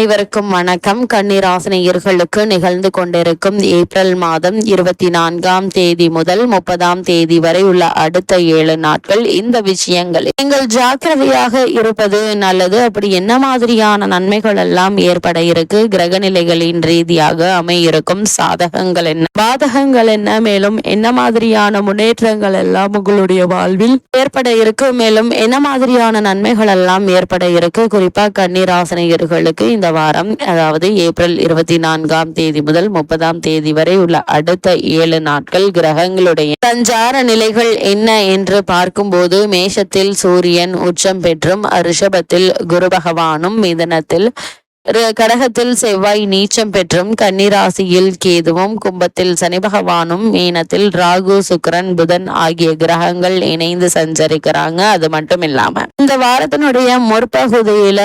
அனைவருக்கும் வணக்கம். கன்னிராசினியர்களுக்கு நிகழ்ந்து கொண்டிருக்கும் ஏப்ரல் மாதம் இருபத்தி நான்காம் தேதி முதல் முப்பதாம் தேதி வரை உள்ள அடுத்த ஏழு நாட்கள் இந்த விஷயங்கள் நீங்கள் ஜாக்கிரதையாக இருப்பது நல்லது. அப்படி என்ன மாதிரியான நன்மைகள் எல்லாம் ஏற்பட இருக்கு? கிரக நிலைகளின் ரீதியாக அமையிருக்கும் சாதகங்கள் என்ன? பாதகங்கள் என்ன? மேலும் என்ன மாதிரியான முன்னேற்றங்கள் எல்லாம் உங்களுடைய வாழ்வில் ஏற்பட இருக்கு? மேலும் என்ன மாதிரியான நன்மைகள் எல்லாம் ஏற்பட இருக்கு? குறிப்பா ஆசனையர்களுக்கு இந்த வாரம் அதாவது ஏப்ரல் இருபத்தி நான்காம் தேதி முதல் முப்பதாம் தேதி வரை உள்ள அடுத்த ஏழு நாட்கள் கிரகங்களுடைய சஞ்சார நிலைகள் என்ன என்று பார்க்கும்போது மேஷத்தில் சூரியன் உச்சம் பெற்றும் ரிஷபத்தில் குரு பகவானும் மிதனத்தில் கடகத்தில் செவ்வாய் நீச்சம் பெற்றும் கன்னிராசியில் கேதுவும் கும்பத்தில் சனி பகவானும் மீனத்தில் ராகு சுக்கிரன் புதன் ஆகிய கிரகங்கள் இணைந்து சஞ்சரிக்கிறாங்க. அது மட்டும் இல்லாம இந்த வாரத்தினுடைய முற்பகுதியில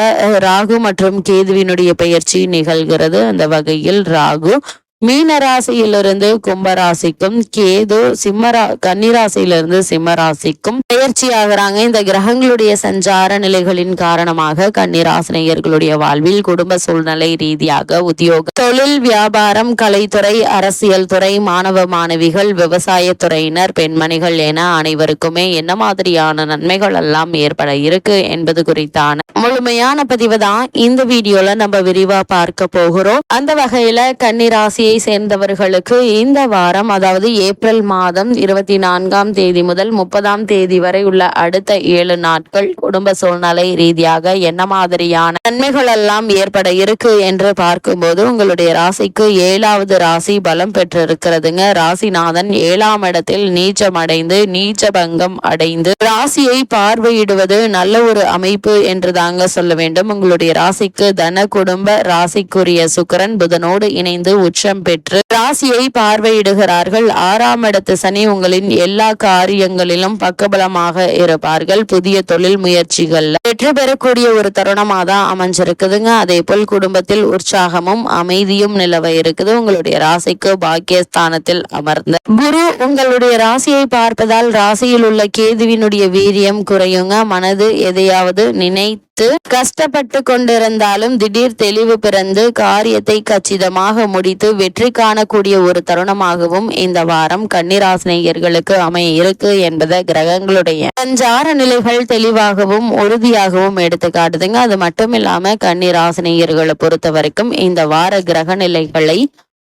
ராகு மற்றும் கேதுவினுடைய பயிற்சி நிகழ்கிறது. அந்த வகையில் ராகு மீன ராசியிலிருந்து கும்பராசிக்கும் கேது சிம்மரா கன்னிராசியிலிருந்து சிம்மராசிக்கும் பயிற்சி ஆகிறாங்க. ஆகுறாங்க இந்த கிரகங்களுடைய சஞ்சார நிலைகளின் காரணமாக கன்னிராசினியர்களுடைய வாழ்வில் குடும்ப சூழ்நிலை ரீதியாக உத்தியோக தொழில் வியாபாரம் கலைத்துறை அரசியல் துறை மாணவ மாணவிகள் விவசாய துறையினர் பெண்மணிகள் என அனைவருக்குமே என்ன மாதிரியான நன்மைகள் எல்லாம் ஏற்பட இருக்கு என்பது குறித்தான முழுமையான பதிவு தான் இந்த வீடியோல நம்ம விரிவா பார்க்க போகிறோம். அந்த வகையில கன்னிராசியை சேர்ந்தவர்களுக்கு இந்த வாரம் அதாவது ஏப்ரல் மாதம் இருபத்தி நான்காம் தேதி முதல் முப்பதாம் தேதி வரை உள்ள அடுத்த ஏழு நாட்கள் குடும்ப சூழ்நிலை ரீதியாக என்ன மாதிரியான நன்மைகள் எல்லாம் ஏற்பட இருக்கு என்று பார்க்கும்போது உங்களுடைய ராசிக்கு ஏழாவது ராசி பலம் பெற்றிருக்கிறதுங்க. ராசிநாதன் ஏழாம் இடத்தில் நீச்சம் அடைந்து நீச்ச பங்கம் அடைந்து ராசியை பார்வையிடுவது நல்ல ஒரு அமைப்பு என்று தாங்க சொல்ல வேண்டும். உங்களுடைய ராசிக்கு தன குடும்ப ராசிக்குரிய சுக்கரன் புதனோடு இணைந்து உச்சம் பெற்று ராசியை பார்வையிடுகிறார்கள். ஆறாம் இடத்து சனி உங்களின் எல்லா காரியங்களிலும் பக்கபலமாக இருப்பார்கள். புதிய தொழில் முயற்சிகள்ல வெற்றி பெறக்கூடிய ஒரு தருணமா தான் அமைஞ்சிருக்குதுங்க. அதே போல் குடும்பத்தில் உற்சாகமும் அமைதியும் நிலவ இருக்குது. உங்களுடைய ராசிக்கு பாக்கியஸ்தானத்தில் அமர்ந்த குரு உங்களுடைய ராசியை பார்ப்பதால் ராசியில் உள்ள கேதுவினுடைய வீரியம் குறையுங்க. மனது எதையாவது நினைத்து கஷ்டப்பட்டு கொண்டிருந்தாலும் திடீர் தெளிவு பிறந்து காரியத்தை கச்சிதமாக முடித்து வெற்றி காணக்கூடிய ஒரு தருணமாகவும் இந்த வாரம் கன்னிராசினியர்களுக்கு அமைய இருக்கு என்பதை கிரகங்களுடைய சஞ்சார நிலைகள் தெளிவாகவும் உறுதியாகவும் எடுத்து காட்டுதுங்க. அது மட்டும் இல்லாம கன்னிராசினியர்களை பொறுத்த வரைக்கும் இந்த வார கிரக நிலைகளை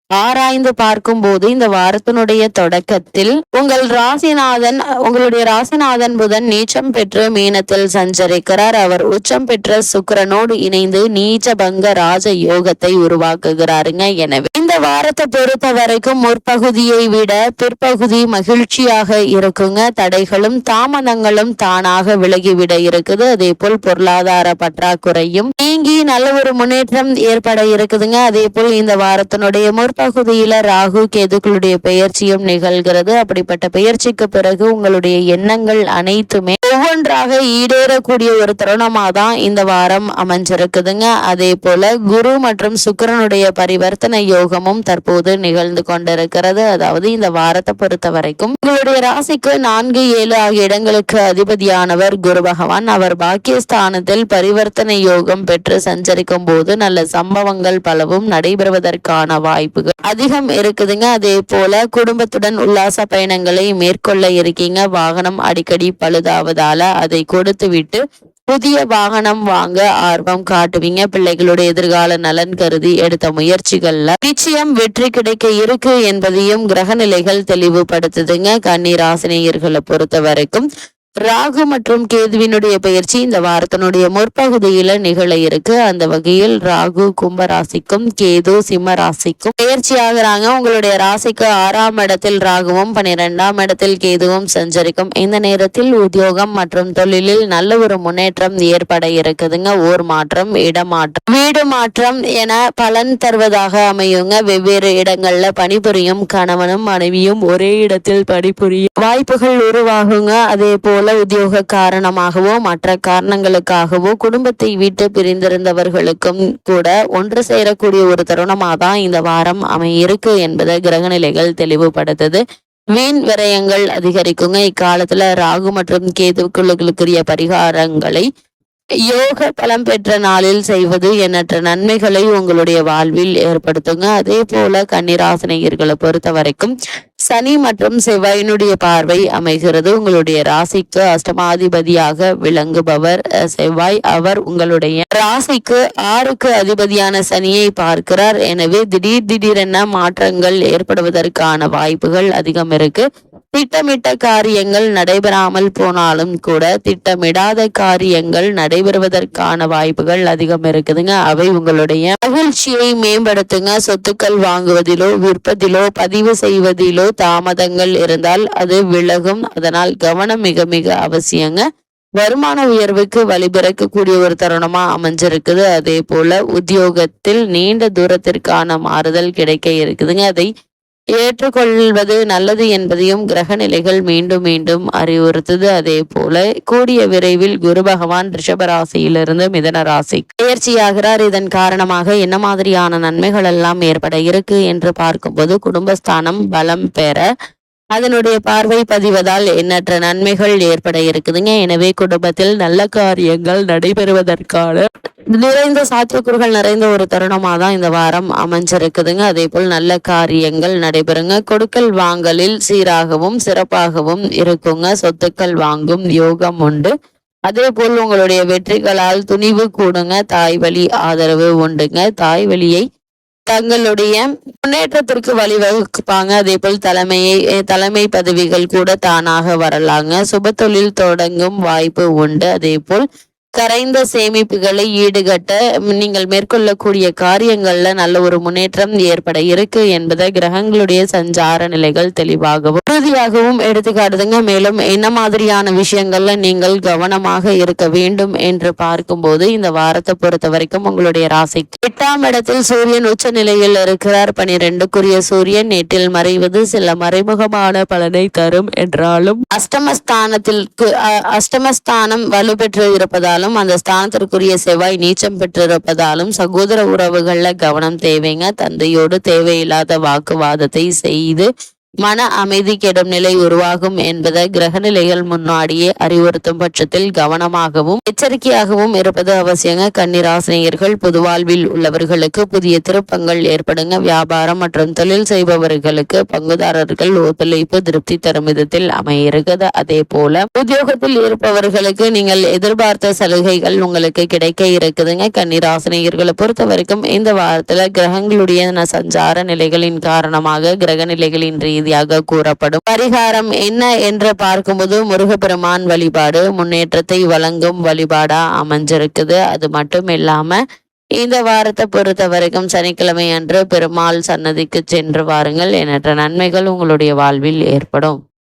ஆராய்ந்து பார்க்கும்போது இந்த வாரத்தினுடைய தொடக்கத்தில் உங்கள் ராசிநாதன் உங்களுடைய ராசிநாதன் புதன் நீச்சம் பெற்று மீனத்தில் சஞ்சரிக்கிறார். அவர் உச்சம் பெற்ற சுக்கரனோடு இணைந்து நீச்சபங்க ராஜ யோகத்தை உருவாக்குகிறாருங்க. எனவே இந்த வாரத்தை பொறுத்த வரைக்கும் முற்பகுதியை விட பிற்பகுதி மகிழ்ச்சியாக இருக்குங்க. தடைகளும் தாமதங்களும் தானாக விலகிவிட இருக்குது. அதே போல் பொருளாதார பற்றாக்குறையும் நீங்கி நல்ல ஒரு முன்னேற்றம் ஏற்பட இருக்குதுங்க. அதே போல் இந்த வாரத்தினுடைய முற்பகுதியில ராகு கேதுக்களுடைய பெயர்ச்சியும் நிகழ்கிறது. அப்படிப்பட்ட பெயர்ச்சிக்கு பிறகு உங்களுடைய எண்ணங்கள் அனைத்துமே ஒவ்வொன்றாக ஈடேறக்கூடிய ஒரு தருணமா தான் இந்த வாரம் அமைஞ்சிருக்குதுங்க. அதே போல குரு மற்றும் சுக்கிரனுடைய பரிவர்த்தனை யோகம் யோகமும் தற்போது நிகழ்ந்து கொண்டிருக்கிறது. அதாவது இந்த வாரத்தை பொறுத்த வரைக்கும் உங்களுடைய ராசிக்கு நான்கு ஏழு ஆகிய இடங்களுக்கு அதிபதியானவர் குரு பகவான். அவர் பாக்கியஸ்தானத்தில் பரிவர்த்தனை யோகம் பெற்று சஞ்சரிக்கும் போது நல்ல சம்பவங்கள் பலவும் நடைபெறுவதற்கான வாய்ப்புகள் அதிகம் இருக்குதுங்க. அதே போல குடும்பத்துடன் உல்லாச பயணங்களை மேற்கொள்ள இருக்கீங்க. வாகனம் அடிக்கடி பழுதாவதால அதை கொடுத்து விட்டு புதிய வாகனம் வாங்க ஆர்வம் காட்டுவீங்க. பிள்ளைகளுடைய எதிர்கால நலன் கருதி எடுத்த முயற்சிகள்ல நிச்சயம் வெற்றி கிடைக்க இருக்கு என்பதையும் கிரக நிலைகள் தெளிவுபடுத்துதுங்க. ஆசினியர்களை பொறுத்த வரைக்கும் ராகு மற்றும் கேதுவினுடைய பயிற்சி இந்த வாரத்தினுடைய முற்பகுதியில நிகழ இருக்கு. அந்த வகையில் ராகு கும்ப ராசிக்கும் கேது சிம்ம ராசிக்கும் பயிற்சி ஆகுறாங்க. உங்களுடைய ராசிக்கு ஆறாம் இடத்தில் ராகுவும் பனிரெண்டாம் இடத்தில் கேதுவும் சஞ்சரிக்கும். இந்த நேரத்தில் உத்தியோகம் மற்றும் தொழிலில் நல்ல ஒரு முன்னேற்றம் ஏற்பட இருக்குதுங்க. ஊர் மாற்றம் இடமாற்றம் வீடு மாற்றம் என பலன் தருவதாக அமையுங்க. வெவ்வேறு இடங்கள்ல பணிபுரியும் கணவனும் மனைவியும் ஒரே இடத்தில் பணிபுரியும் வாய்ப்புகள் உருவாகுங்க. அதே போல் உத்தியோக காரணமாகவோ மற்ற காரணங்களுக்காகவோ குடும்பத்தை விட்டு பிரிந்திருந்தவர்களுக்கும் கூட ஒன்று சேரக்கூடிய ஒரு தருணமாக தான் இந்த வாரம் அமையிருக்கு என்பதை கிரகநிலைகள் தெளிவுபடுத்துது. வீண் விரயங்கள் அதிகரிக்குங்க. இக்காலத்துல ராகு மற்றும் கேதுக்குள்ளுக்குரிய பரிகாரங்களை யோக பலம் பெற்ற நாளில் செய்வது எண்ணற்ற நன்மைகளை உங்களுடைய வாழ்வில் ஏற்படுத்துங்க. அதே போல கன்னிராசினியர்களை பொறுத்த வரைக்கும் சனி மற்றும் செவ்வாயினுடைய பார்வை அமைகிறது. உங்களுடைய ராசிக்கு அஷ்டமாதிபதியாக விளங்குபவர் செவ்வாய். அவர் உங்களுடைய ராசிக்கு ஆறுக்கு அதிபதியான சனியை பார்க்கிறார். எனவே திடீர் திடீரென மாற்றங்கள் ஏற்படுவதற்கான வாய்ப்புகள் அதிகம் இருக்கு. திட்டமிட்ட காரியங்கள் நடைபெறாமல் போனாலும் கூட திட்டமிடாத காரியங்கள் நடைபெறுவதற்கான வாய்ப்புகள் அதிகம் இருக்குதுங்க. அவை உங்களுடைய மகிழ்ச்சியை மேம்படுத்துங்க. சொத்துக்கள் வாங்குவதிலோ விற்பதிலோ பதிவு செய்வதிலோ தாமதங்கள் இருந்தால் அது விலகும். அதனால் கவனம் மிக மிக அவசியங்க. வருமான உயர்வுக்கு வழிபிறக்கக்கூடிய ஒரு தருணமா அமைஞ்சிருக்குது. அதே போல உத்தியோகத்தில் நீண்ட தூரத்திற்கான மாறுதல் கிடைக்க இருக்குதுங்க. அதை ஏற்றுக்கொள்வது நல்லது என்பதையும் கிரக நிலைகள் மீண்டும் மீண்டும் அறிவுறுத்துது. அதே போல கூடிய விரைவில் குரு பகவான் ரிஷபராசியிலிருந்து மிதன ராசி. பயிற்சியாகிறார் இதன் காரணமாக என்ன மாதிரியான நன்மைகள் எல்லாம் ஏற்பட இருக்கு என்று பார்க்கும்போது குடும்பஸ்தானம் பலம் பெற அதனுடைய பார்வை பதிவதால் எண்ணற்ற நன்மைகள் ஏற்பட இருக்குதுங்க. எனவே குடும்பத்தில் நல்ல காரியங்கள் நடைபெறுவதற்கான நிறைந்த சாத்தியக்கூறுகள் நிறைந்த ஒரு தருணமாக தான் இந்த வாரம் அமைஞ்சிருக்குதுங்க. அதே போல் நல்ல காரியங்கள் நடைபெறுங்க. கொடுக்கல் வாங்கலில் சீராகவும் சிறப்பாகவும் இருக்குங்க. சொத்துக்கள் வாங்கும் யோகம் உண்டு. அதே போல் உங்களுடைய வெற்றிகளால் துணிவு கூடுங்க. தாய் வழி ஆதரவு உண்டுங்க. தாய் வழியை தங்களுடைய முன்னேற்றத்திற்கு வழிவகுப்பாங்க. அதே போல் தலைமையை தலைமை பதவிகள் கூட தானாக வரலாங்க. சுப தொழில் தொடங்கும் வாய்ப்பு உண்டு. அதே போல் கரைந்த சேமிப்புகளை ஈடுகட்ட நீங்கள் மேற்கொள்ளக்கூடிய காரியங்கள்ல நல்ல ஒரு முன்னேற்றம் ஏற்பட இருக்கு என்பதை கிரகங்களுடைய சஞ்சார நிலைகள் தெளிவாகவும் உறுதியாகவும் எடுத்துக்காட்டுதுங்க மேலும் என்ன மாதிரியான விஷயங்கள்ல நீங்கள் கவனமாக இருக்க வேண்டும் என்று பார்க்கும்போது இந்த வாரத்தை பொறுத்த வரைக்கும் உங்களுடைய ராசிக்கு எட்டாம் இடத்தில் சூரியன் உச்ச நிலையில் இருக்கிறார். பனிரெண்டுக்குரிய சூரியன் நேற்றில் மறைவது சில மறைமுகமான பலனை தரும் என்றாலும் அஷ்டமஸ்தானத்திற்கு அஷ்டமஸ்தானம் வலுப்பெற்று இருந்தாலும் அந்த ஸ்தானத்திற்குரிய செவ்வாய் நீச்சம் பெற்றிருப்பதாலும் சகோதர உறவுகள்ல கவனம் தேவைங்க. தந்தையோடு தேவையில்லாத வாக்குவாதத்தை செய்து மன அமைதி கெடும் நிலை உருவாகும் என்பதை கிரகநிலைகள் முன்னாடியே அறிவுறுத்தும் பட்சத்தில் கவனமாகவும் எச்சரிக்கையாகவும் இருப்பது அவசியங்க. கன்னிராசினியர்கள் பொது வாழ்வில் உள்ளவர்களுக்கு புதிய திருப்பங்கள் ஏற்படுங்க. வியாபாரம் மற்றும் தொழில் செய்பவர்களுக்கு பங்குதாரர்கள் ஒத்துழைப்பு திருப்தி தரும் விதத்தில் அமையிருக்கிறது அதே போல உத்தியோகத்தில் இருப்பவர்களுக்கு நீங்கள் எதிர்பார்த்த சலுகைகள் உங்களுக்கு கிடைக்க இருக்குதுங்க. கன்னிராசினியர்களை பொறுத்த வரைக்கும் இந்த வாரத்துல கிரகங்களுடைய சஞ்சார நிலைகளின் காரணமாக கிரக நிலைகளின் ரீதியாக கூறப்படும். பரிகாரம் என்ன என்று பார்க்கும்போது முருகப்பெருமான் வழிபாடு முன்னேற்றத்தை வழங்கும் வழிபாடா அமைஞ்சிருக்குது. அது மட்டும் இல்லாம இந்த வாரத்தை பொறுத்த வரைக்கும் சனிக்கிழமை அன்று பெருமாள் சன்னதிக்கு சென்று வாருங்கள். எண்ணற்ற நன்மைகள் உங்களுடைய வாழ்வில் ஏற்படும்.